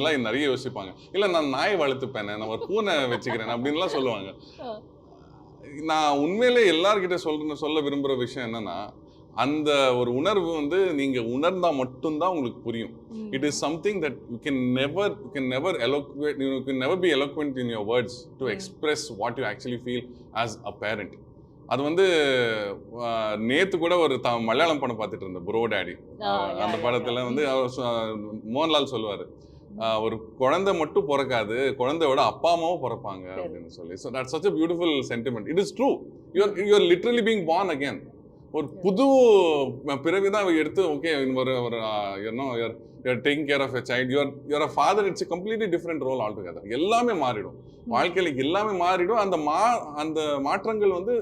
எல்லாம் நிறைய யோசிப்பாங்க. இல்ல நான் நாய் வளர்த்துப்பேனே நான் ஒரு பூனை வச்சுக்கிறேன் அப்படின்லாம் சொல்லுவாங்க. நான் உண்மையிலே எல்லார்கிட்ட சொல்ற சொல்ல விரும்புற விஷயம் என்னன்னா அந்த ஒரு உணர்வு வந்து நீங்க உணர்ந்தா மட்டும்தான் உங்களுக்கு புரியும். something that you can never you can never eloquent you can never be eloquent in your words to Mm. express what you actually feel as a parent. அது வந்து நேத்து கூட ஒரு த மலையாளம் படம் பார்த்துட்டு இருந்தேன் ப்ரோ டேடி அந்த படத்துல. வந்து மோகன்லால் சொல்லுவாரு. ஒரு குழந்தை மட்டும் பிறக்காது குழந்தையோட அப்பா அம்மாவும் பிறப்பாங்க. அப்படின்னு சொல்லி. So that such a beautiful sentiment it is true you're you're literally being born again. ஒரு புது பிறவி தான் எடுத்து ஓகே ஒரு ஒரு என்ன you're taking care of a child you're you're a father it's completely different role altogether எல்லாமே மாறிடும். வாழ்க்கையில எல்லாமே மாறிடும். அந்த மா அந்த மாற்றங்கள் வந்து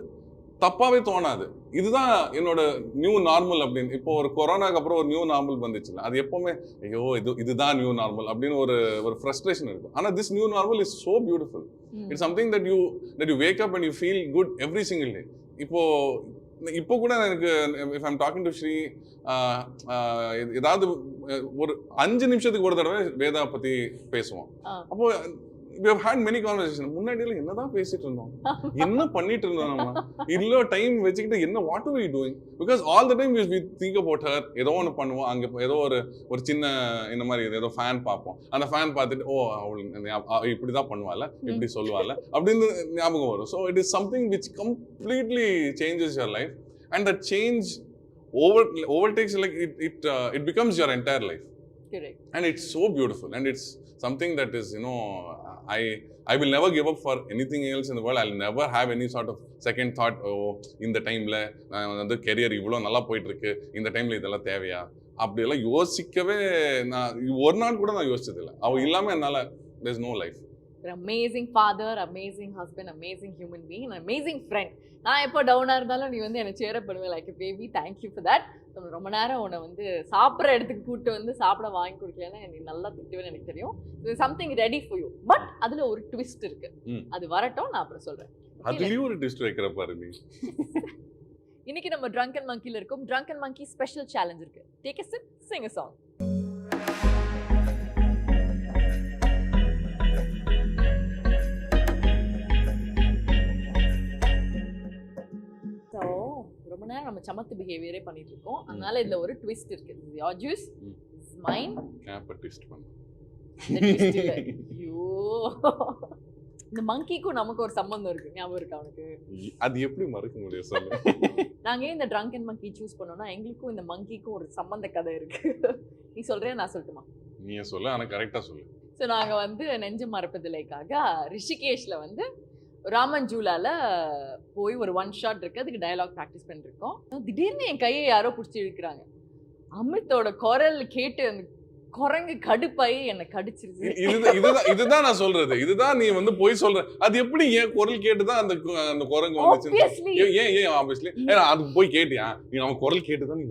தப்பாவே தோணாது. இதுதான் என்னோட நியூ நார்மல் அப்படின்னு. இப்போ ஒரு கொரோனாக்கு அப்புறம் ஒரு நியூ நார்மல் வந்துச்சுல அது எப்பவுமே ஐயோ இது இதுதான் நியூ நார்மல் அப்படின்னு ஒரு ஒரு ஃப்ரஸ்ட்ரேஷன் இருக்கும். ஆனா this new normal is so beautiful. It's something that you that you wake up and you feel good every single day இப்போ இப்போ கூட எனக்கு if I'm talking to Sri ஏதாவது ஒரு அஞ்சு நிமிஷத்துக்கு ஒரு தடவை வேதா பத்தி பேசுவோம். அப்போ we have had many conversations. முன்னாடியில என்னதான் பேசிட்டு இருந்தோம்? என்ன பண்ணிட்டு இருந்தோம் நம்ம? இல்ல டைம் வச்சுக்கிட்டு என்ன what are we doing because all the time we think about her ஏதோ ஒன்று பண்ணுவோம். அங்க ஏதோ ஒரு ஒரு சின்ன இந்த மாதிரி ஏதோ ஃபேன் பார்ப்போம். அந்த ஃபேன் பார்த்துட்டு ஓ அவள் இப்படி தான் பண்ணுவாள். இப்படி சொல்லுவாள். அப்படின்னு ஞாபகம் வரும். So it is something which completely changes your life and that change over overtakes like it it it becomes your entire life Correct. and it's so beautiful and it's something that is you know i i will never give up for anything else in the world i'll never have any sort of second thought oh இந்த டைம்ல நான் வந்து career இவ்வளோ நல்லா போயிட்டு இருக்கு இந்த டைம்ல இதெல்லாம் தேவையா அப்படியெல்லாம் யோசிக்கவே நான் ஒரு நாள் கூட நான் யோசிச்சது இல்லை அவ இல்லாம என்னால there's no life amazing father amazing husband amazing human being amazing friend நான் எப்போ டவுனாக இருந்தாலும் நீ வந்து என்னை சேர பண்ணுவேன் like baby thank you for that ரொம்ப நேரம் உன்னை வந்து சாப்பிட்ற இடத்துக்கு கூட்டு வந்து சாப்பிட வாங்கி கொடுக்கலன்னா நீ நல்லா திட்டுவேன்னு எனக்கு தெரியும். இது something ready for you but அதில் ஒரு ட்விஸ்ட் இருக்கு. அது வரட்டும் நான் அப்புறம் சொல்கிறேன் அதுலயும் ஒரு ட்விஸ்ட் வைக்கிற பாரு நீ. இன்னைக்கு நம்ம ட்ரங்க் அண்ட் மங்கியில் இருக்கும். Drunk and monkey special challenge இருக்கு take a sip sing song நம்ம சமத்து பிஹேவியரே பண்ணிட்டு இருக்கோம் அதனால இதுல ஒரு ட்விஸ்ட் இருக்கு. Your juice. மைன் ட்விஸ்ட் பண்ண. ஐயோ. இந்த மங்கிக்கும் நமக்கு ஒரு சம்பந்தம் இருக்கு. ஞாபகம் இருக்கு அவனுக்கு அது எப்படி மறக்க முடியும் சொல்லு. நாங்க ஏன் இந்த ட்ரங்க் அண்ட் மங்கி சூஸ் பண்ணோம்னா எங்களுக்கும் இந்த மங்கிக்கும் ஒரு சம்பந்த கதை இருக்கு. நீ சொல்றியா நான் சொல்லட்டுமா? நீ சொல்லு. ஆனா கரெக்டா சொல்லு. ஸோ நாங்க வந்து நெஞ்சு மறப்பதில்லைக்காக ரிஷிகேஷ்ல வந்து ராமன் ஜூலால போய் ஒரு ஒன் ஷாட் இருக்கு. அதுக்கு டயலாக் ப்ராக்டிஸ் பண்ணிருக்கோம். திடீர்னு என் கையை யாரோ பிடிச்சி இழுக்கிறாங்க. அமித்தோட குரல் கேட்டு அந்த குரங்கு கடுப்பாயி என்னை கடிச்சிருச்சு. இதுதான் இதுதான் நான் சொல்றது. இதுதான் நீ வந்து போய் சொல்ற. அது எப்படி ஏன் குரல் கேட்டுதான் அந்த அந்த குரங்கு வந்துச்சு ஏன் ஏன் ஆப்வியஸ்லி அது போய் கேட்டியா? நீ அவன் குரல் கேட்டுதான் நீ